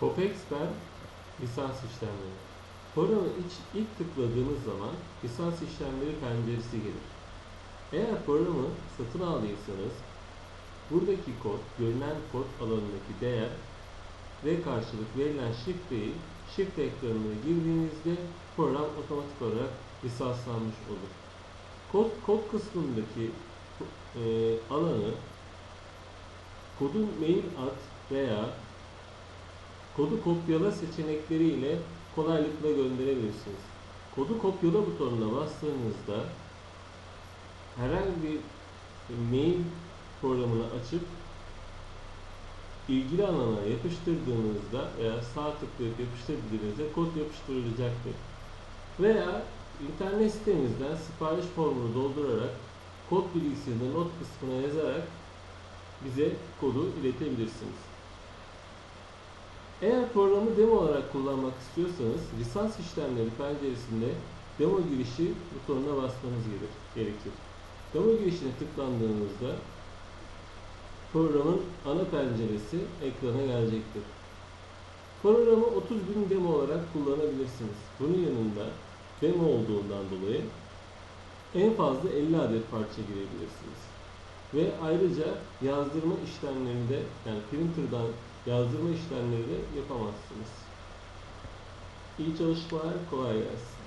Popexper lisans işlemleri. İç, ilk tıkladığımız zaman lisans işlemleri penceresi gelir. Eğer programı satın aldıysanız buradaki kod, görünen kod alanındaki değer ve karşılık verilen şifreyi şifre ekranına girdiğinizde program otomatik olarak lisanslanmış olur. Kod, kod kısmındaki e, alanı kodun mail at veya kodu kopyala seçenekleriyle kolaylıkla gönderebilirsiniz. Kodu kopyala butonuna bastığınızda herhangi bir mail programını açıp ilgili alana yapıştırdığınızda veya sağ tıklayıp yapıştır dediğinizde kod yapıştırılacaktır. Veya internet sitemizden sipariş formunu doldurarak kod bilgisini not kısmına yazarak bize kodu iletebilirsiniz. Eğer programı demo olarak kullanmak istiyorsanız lisans işlemleri penceresinde demo girişi butonuna basmanız gerekir-. Demo girişine tıklandığınızda programın ana penceresi ekrana gelecektir. Programı 30 bin demo olarak kullanabilirsiniz. Bunun yanında demo olduğundan dolayı en fazla 50 adet parça girebilirsiniz. Ve ayrıca yazdırma işlemlerini de yani printer'dan yazdırma işlemleri yapamazsınız. İyi çalışmalar, kolay gelsin.